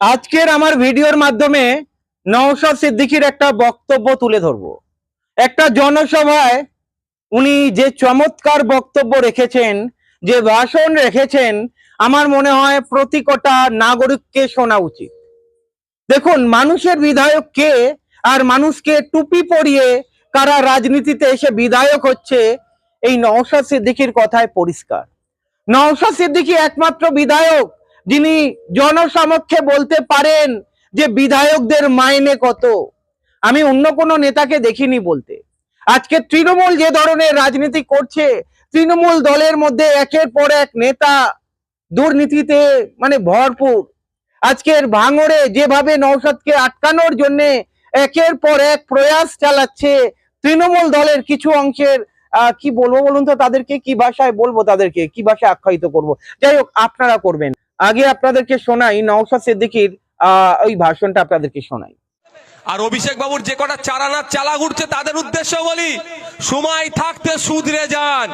আজকের আমার ভিডিওর মাধ্যমে নওশাদ সিদ্দিকীর একটা বক্তব্য তুলে ধরবো। একটা জনসভায় উনি যে চমৎকার বক্তব্য রেখেছেন, যে ভাষণ রেখেছেন, আমার মনে হয় প্রতি কটা নাগরিককে শোনা উচিত। দেখুন, মানুষের বিধায়ক কে আর মানুষকে টুপি পরিয়ে কারা রাজনীতিতে এসে বিধায়ক হচ্ছে, এই নওশাদ সিদ্দিকীর কথায় পরিষ্কার। নওশাদ সিদ্দিকী একমাত্র বিধায়ক যিনি জনসমক্ষে বলতে পারেন যে বিধায়কদের মাইনে কত। আমি অন্য কোনো নেতাকে দেখিনি বলতে। আজকে তৃণমূল যে ধরনের রাজনীতি করছে, তৃণমূল দলের মধ্যে একের পর এক নেতা দুর্নীতিতে মানে ভরপুর। আজকের ভাঙড়ে যেভাবে নৌসাদকে আটকানোর জন্য একের পর এক প্রয়াস চালাচ্ছে তৃণমূল দলের কিছু অংশের কি বলব বলুন তো, তাদেরকে কি ভাষায় বলব তাদেরকে? কি ভাষায় আখ্যায়িত করব? যাই হোক, আপনারা করবেন। আগে আপনাদেরকে শোনাই নওশাদ সিদ্দিকীর ওই ভাষণটা আপনাদেরকে শোনাই। আর অভিষেক বাবুর যে কটা চারানার চালা ঘুরছে তাদের উদ্দেশ্য বলি, সময় থাকতে সুধরে যান।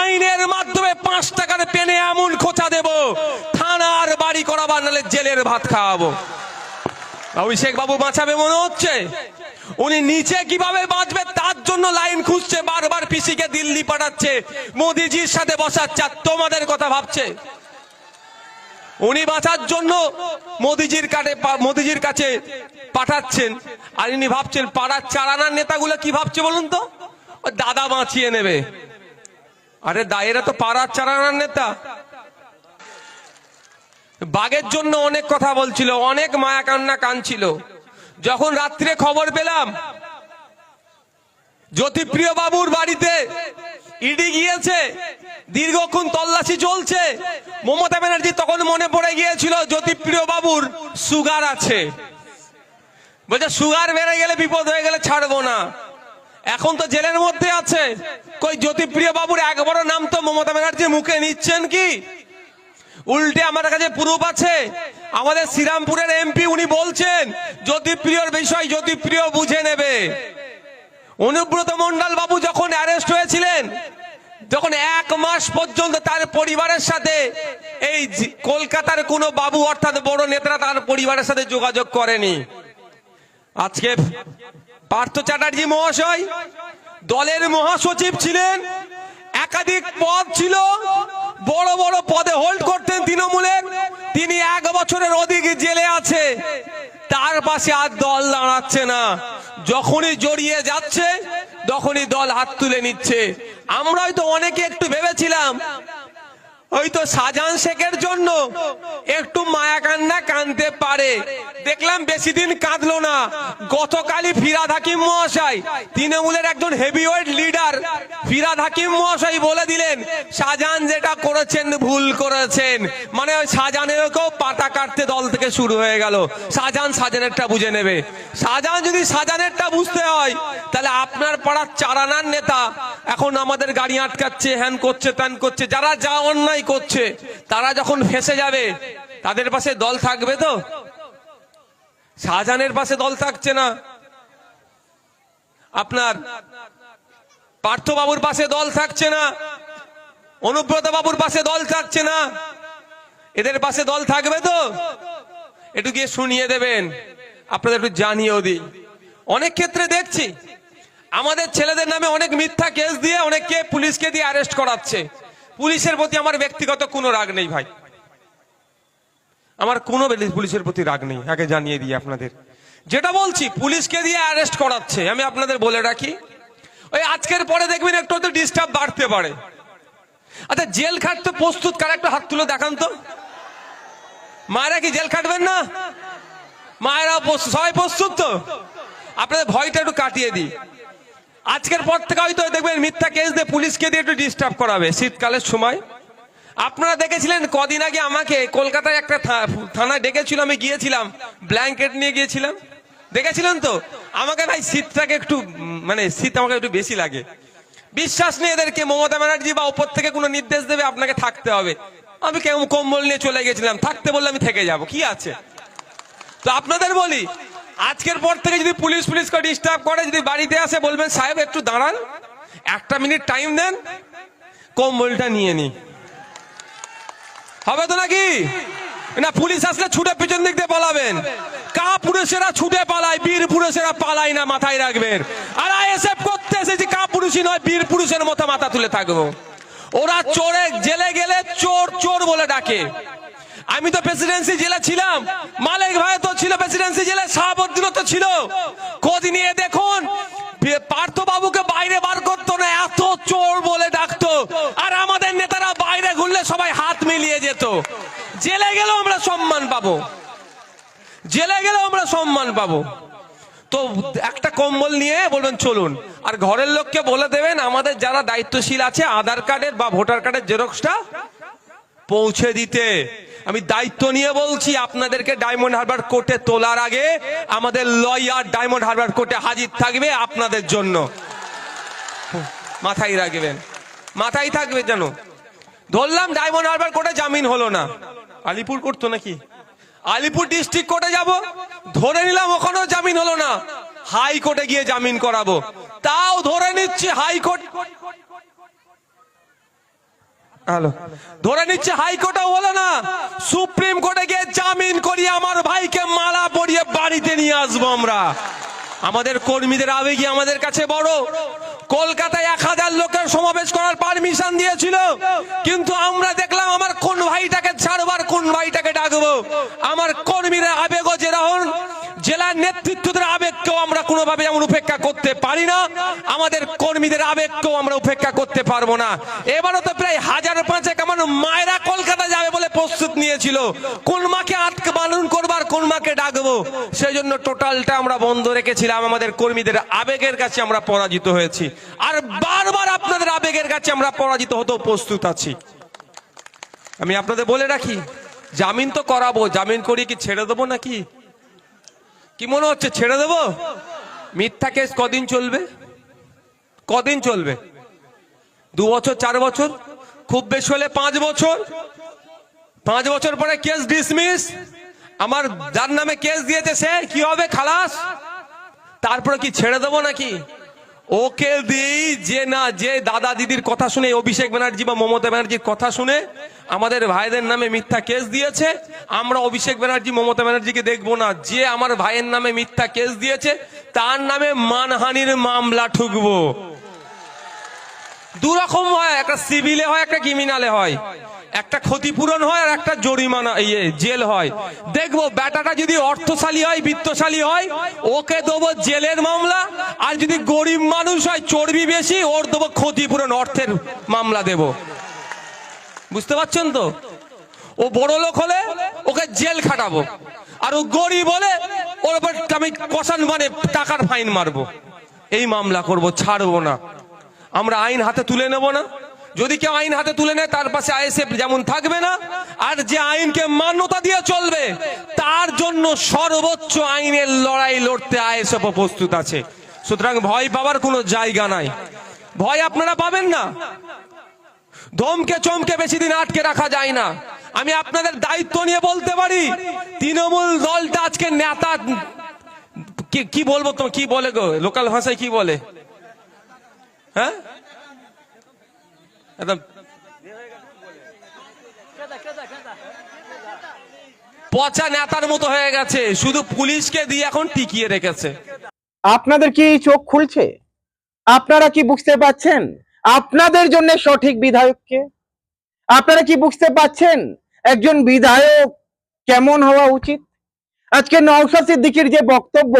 আইনের মাধ্যমে পাঁচ টাকার পেনে এমন খোঁচা দেব, থানার বাড়ি করাবার নালে জেলের ভাত খাওয়াবো। অভিষেক বাবু বাঁচাবে মনে হচ্ছে? উনি নিচে কীভাবে বাঁচবে তার জন্য লাইন খুঁজছে, বারবার পিসিকে দিল্লি পাঠাচ্ছে, মোদিজির সাথে বসাচ্ছে তোমাদের কথা ভাবছে। উনি বাঁচার জন্য মোদিজির কাছে মোদিজির কাছে পাঠাচ্ছেন। আর ইনি ভাবছেন, পাড়ার চারানার নেতাগুলো কি ভাবছে বলুন তো? দাদা বাঁচিয়ে নেবে। আরে দায়েরা তো পাড়ার চারানার নেতা। বাঘের জন্য অনেক কথা বলছিল, অনেক মায়া কান্না কানছিল। যখন রাত্রে খবর পেলাম, জ্যোতিপ্রিয় বাবুর বাড়িতে ইডি গিয়েছে। দীর্ঘক্ষণ তল্লাশি চলছে। মমতা ব্যানার্জি তখন মনে পড়ে গিয়েছিল, জ্যোতিপ্রিয় বাবুর সুগার আছে। বলছে, সুগার বেড়ে গেলে বিপদ হয়ে গেলে ছাড়বো না। এখন তো জেলের মধ্যে আছে। কই, জ্যোতিপ্রিয় বাবুর একবারও নাম তো মমতা ব্যানার্জি মুখে নিচ্ছেন কি? উল্টে আমার কাছে প্রুফ আছে। আমাদের শ্রীরামপুরের এমপি উনি বলছেন, জ্যোতিপ্রিয়র বিষয় জ্যোতিপ্রিয় বুঝে নেবে। অনুব্রত মন্ডল বাবু যখন অ্যারেস্ট হয়েছিলেন যখন এক মাস পর্যন্ত তার পরিবারের সাথে এই কলকাতার কোনো বাবু অর্থাৎ বড় নেতারা তার পরিবারের সাথে যোগাযোগ করেনি। আজকে পার্থ চ্যাটার্জি মহাশয় দলের মহাসচিব ছিলেন, একাধিক পদ ছিল, বড় বড় পদে হোল্ড করতেন তৃণমূলের, তিনি এক বছরের অধিক জেলে আছে, তার পাশে আর দল দাঁড়াচ্ছে না। যখনই জড়িয়ে যাচ্ছে, তখনই দল হাত তুলে নিচ্ছে। আমরা তো অনেকে একটু ভেবেছিলাম ওই তো শাহজাহান শেখের জন্য একটু মায়া কান্না কানতে পারে। দেখলাম বেশি দিন কাঁদলো না। গতকালই ফিরাদ হাকিম মহাশয়, তৃণমূলের একজন হেভিওয়েট লিডার ফিরাদ হাকিম মহাশয় বলে দিলেন শাহজাহান যেটা করেছেন ভুল করেছেন। মানে ওই শাহজাহানেরকেও পাতা কাটতে দল থেকে শুরু হয়ে গেল। শাহজাহান শাহজাহানেরটা বুঝে নেবে। শাহজাহান যদি শাহজাহানেরটা বুঝতে হয়, তাহলে আপনার পাড়ার চারানার নেতা এখন আমাদের গাড়ি আটকাচ্ছে, হ্যান করছে, ত্যান করছে, যারা যা অন্যায় করছে, তারা যখন ফেসে যাবে, তাদের পাশে দল থাকবে তো? শাহজাহানের পাশে দল থাকছে না। আপনার পার্থবাবুর পাশে দল থাকছে না। অনুব্রত বাবুর পাশে দল থাকছে না। এদের পাশে দল থাকবে তো? একটু গিয়ে শুনিয়ে দেবেন। আপনাদের একটু জানিয়েও দিই। অনেক ক্ষেত্রে দেখছি, আমাদের ছেলেদের নামে অনেক মিথ্যা কেস দিয়ে অনেককে পুলিশকে দিয়ে অ্যারেস্ট করাচ্ছে। পুলিশের প্রতি আমার ব্যক্তিগত কোনো রাগ নেই ভাই। আমার কোনো পুলিশের প্রতি রাগ নেই, আগে জানিয়ে দিই আপনাদের। যেটা বলছি, পুলিশকে দিয়ে অ্যারেস্ট করাচ্ছে, আমি আপনাদের বলে রাখি। ওই আজকের পরে দেখবেন একটু তো ডিস্টার্ব বাড়তে পারে। আচ্ছা জেল খাটতে প্রস্তুত, কার একটা হাত তুলে দেখান তো। মায়েরা কি জেল খাটবেন না? মায়েরা সবাই প্রস্তুত তো? আপনাদের ভয়টা একটু কাটিয়ে দিই। আজকের পর থেকে হয়তো দেখবেন মিথ্যা কেস দিয়ে পুলিশকে দিয়ে একটু ডিস্টার্ব করাবে, শীতকালের সময়। আপনারা দেখেছিলেন কদিন আগে আমাকে কলকাতায় একটা থানায় ডেকেছিল, আমি গিয়েছিলাম ব্ল্যাঙ্কেট নিয়ে গিয়েছিলাম। দেখেছিলেন তো? আমাকে ভাই শীতটাকে একটু মানে শীত আমাকে একটু বেশি লাগে। বিশ্বাস নেই এদেরকে, মমতা ব্যানার্জি বা ওপর থেকে কোনো নির্দেশ দেবে, আপনাকে থাকতে হবে। আমি কেমন কম্বল নিয়ে চলে গেছিলাম, থাকতে বললে আমি থেকে যাব, কি আছে? তো আপনাদের বলি আজকের পর থেকে যদি পুলিশ পুলিশকে ডিস্টার্ব করে, যদি বাড়িতে আসে, বলবেন, সাহেব, একটু দাঁড়ান। একটা মিনিট টাইম দেন। কম্বলটা নিয়ে নি। হবে তো নাকি? না, পুলিশ আসলে ছুটে পিছন দিক দিয়ে পালাবেন। কা পুরুষেরা ছুটে পালায়, বীর পুরুষেরা পালায় না, মাথায় রাখবেন। আর আইএসএফ করতে এসেছি কা পুরুষই নয়, বীর পুরুষের মতো মাথা তুলে থাকব। ওরা চোরে জেলে গেলে চোর চোর বলে ডাকে। আমি তো প্রেসিডেন্সি জেলে ছিলাম। মালিক ভাই তো ছিল প্রেসিডেন্সি জেলে শাহাবুদ্দিন তো ছিল। খোঁজ নিয়ে দেখুন পার্থ বাবুকে বাইরে বার করতো না, এত চোর বলে ডাকতো। আর আমাদের নেতারা বাইরে ঘুরলে সবাই হাত মিলিয়ে যেত। জেলে গেলেও আমরা সম্মান পাবো। জেলে গেলেও আমরা সম্মান পাবো। তো একটা কম্বল নিয়ে বলবেন, চলুন। আর ঘরের লোককে বলে দেবেন, আমাদের যারা দায়িত্বশীল আছে, আধার কার্ডের বা ভোটার কার্ডের জেরক্সটা পৌঁছে দিতে। আমি দায়িত্ব নিয়ে বলছি, আপনাদেরকে ডায়মন্ড হারবার কোর্টে তোলার আগে আমাদের লয়ার ডায়মন্ড হারবার কোর্টে হাজির থাকবে আপনাদের জন্য। মাথায় রাখবেন। মাথায় থাকবে যেন। ধরলাম ডায়মন্ড হারবার কোর্টে জামিন হলো না। আলিপুর করতো নাকি? আলিপুর ডিস্ট্রিক্ট কোর্টে যাব, ধরে নিলাম ওখানেও জামিন হলো না। হাইকোর্টে গিয়ে জামিন করাবো। তাও ধরে নিচ্ছে হাইকোর্ট হ্যালো ধরে নিচ্ছে হাইকোর্টও হলো না। সুপ্রিম কোর্টে গিয়ে জামিন করিয়ে আমার ভাইকে মালা পরিয়ে বাড়িতে নিয়ে আসব আমরা। আমাদের কর্মীদের আবেগই আমাদের কাছে বড়। কলকাতায় এক হাজার লোকের সমাবেশ করার পারমিশন দিয়েছিল। কিন্তু আমরা দেখলাম আমার কোন ভাইটাকে ছাড়বার, কোন ভাইটাকে ডাকবো। আমার কর্মীরা আবেগও যেরকম, জেলার নেতৃত্বদের আবেগকেও আমরা কোনোভাবে যেমন উপেক্ষা করতে পারি না। আমাদের কর্মীদের আবেগকেও আমরা উপেক্ষা করতে পারব না। এবারও তো প্রায় হাজার পাঁচেক আমার মায়েরা কলকাতা যাবে বলে প্রস্তুত নিয়েছিল। কোন মাকে আটকে বারণ করবার কোন মাকে ডাকবো? সেই জন্য টোটালটা আমরা বন্ধ রেখেছিলাম। আমাদের কর্মীদের আবেগের কাছে আমরা পরাজিত হয়েছি। আর বারবার আপনাদের আবেগের কাছে আমরা পরাজিত হতেও প্রস্তুত আছি। আমি আপনাদের বলে রাখি, জামিন তো করাবো। জামিন করিয়ে কি ছেড়ে দেবো নাকি? কি মনে হচ্ছে, ছেড়ে দেবো? মিথ্যা কেস কদিন চলবে? কদিন চলবে? দু বছর, চার বছর? খুব বেশি হলে পাঁচ বছর? পাঁচ বছর পরে কেস ডিসমিস আমার যার নামে কেস দিয়েছে সে কি হবে, খালাস? তারপরে কি ছেড়ে দেবো নাকি? ওকে দিই, যে না, যে দাদা দিদির কথা শুনে অভিষেক ব্যানার্জি বা মমতা ব্যানার্জির কথা শুনে আমাদের ভাইদের নামে মিথ্যা কেস দিয়েছে। আমরা অভিষেক ব্যানার্জি, মমতা ব্যানার্জিকে দেখব না। যে আমার ভাইয়ের নামে মিথ্যা কেস দিয়েছে, তার নামে মানহানির মামলা ঠুকবো। দু রকম হয়, একটা সিভিলে হয়, একটা ক্রিমিনালে হয়। একটা ক্ষতিপূরণ হয় আর একটা জরিমানা ইয়ে জেল হয়। দেখব, ব্যাটাটা যদি অর্থশালী হয়, বৃত্তশালী হয়, ওকে দেবো জেলের মামলা। আর যদি গরিব মানুষ হয়, চর্বি বেশি, ওর দেবো ক্ষতিপূরণ, অর্থের মামলা দেব। বুঝতে পারছেন তো? ও বড় লোক হলে ওকে জেল খাটাবো। আর ও গরিব হলে ওর উপর আমি কষান মানে টাকার ফাইন মারবো। এই মামলা করব, ছাড়বো না। আমরা আইন হাতে তুলে নেব না। যদি কেউ আইন হাতে তুলে নেয়, তার পাশে আইএসএফ যেমন থাকবে না, আর যে আইনকে মান্যতা দিয়ে চলবে, তার জন্য সর্বোচ্চ আইনের লড়াই লড়তে আইএসএফ প্রস্তুত আছে। সুতরাং ভয় পাওয়ার কোনো জায়গা নাই। ভয় আপনারা পাবেন না। ধমকে চমকে বেশি দিন আটকে রাখা যায় না। আমি আপনাদের দায়িত্ব নিয়ে বলতে পারি, তৃণমূল দলটা আজকে নেতা কি- বলব তো কি বলে গো? লোকাল ভাষায় কি বলে? হ্যাঁ? পচা নেতার মতো হয়ে গেছে, শুধু পুলিশকে দিয়ে এখন টিকিয়ে রেখেছে। আপনাদের কি চোখ খুলছে? আপনারা কি বুঝতে পাচ্ছেন আপনাদের জন্য সঠিক বিধায়ককে? আপনারা কি বুঝতে পাচ্ছেন একজন বিধায়ক কেমন হওয়া উচিত? আজকে নওশাদ সিদ্দিকির যে বক্তব্য,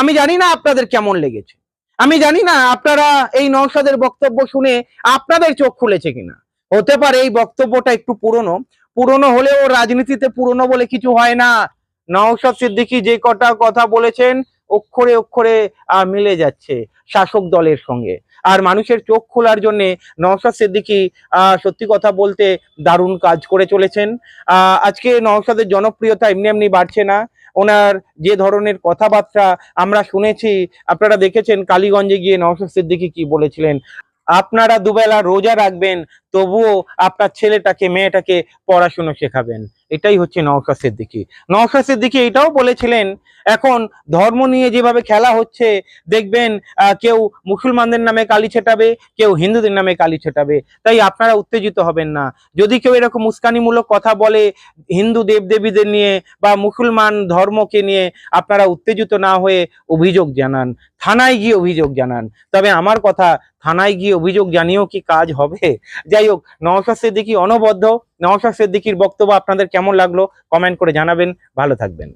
আমি জানি না আপনাদের কেমন লেগেছে। আমি জানি না আপনারা এই নওশাদের বক্তব্য শুনে আপনাদের চোখ খুলেছে কিনা। হতে পারে এই বক্তব্যটা একটু পুরনো। পুরনো হলেও রাজনীতিতে পুরনো বলে কিছু হয় না। নওশাদ সিদ্দিকি যে কটা কথা বলেছেন অক্ষরে অক্ষরে মিলে যাচ্ছে শাসক দলের সঙ্গে। আর মানুষের চোখ খোলার জন্য নওশাদ সিদ্দিকী সত্যি কথা বলতে দারুণ কাজ করে চলেছেন। আজকে নওশাদের জনপ্রিয়তা এমনি এমনি বাড়ছে না। ওনার যে ধরনের কথাবার্তা আমরা শুনেছি, আপনারা দেখেছেন কালীগঞ্জে গিয়ে নওশাদ সিদ্দিকী কি বলেছিলেন? আপনারা দুবেলা রোজা রাখবেন, তবুও আপনার ছেলেটাকে, মেয়েটাকে পড়াশুনো শেখাবেন। এটাই হচ্ছে নওশাদ সিদ্দিকী নওশাদ সিদ্দিকী এটাও বলেছিলেন, এখন ধর্ম নিয়ে যেভাবে খেলা হচ্ছে, দেখবেন কেউ মুসলমানদের নামে কালি ছেটাবে, কেউ হিন্দুদের নামে কালি ছেটাবে, তাই আপনারা উত্তেজিত হবেন না। যদি কেউ এরকম উস্কানিমূলক কথা বলে, হিন্দু দেবদেবীদের নিয়ে বা মুসলমান ধর্মকে নিয়ে আপনারা উত্তেজিত না হয়ে অভিযোগ জানান, থানায় গিয়ে অভিযোগ জানান। তবে আমার কথা থানায় গিয়ে অভিযোগ জানিয়েও কি কাজ হবে? যাই হোক, নওশাদ সিদ্দিকি অনবদ্য। নওশাদ সিদ্দিকির বক্তব্য আপনাদের কেমন লাগল? কমেন্ট করে জানাবেন। ভালো থাকবেন।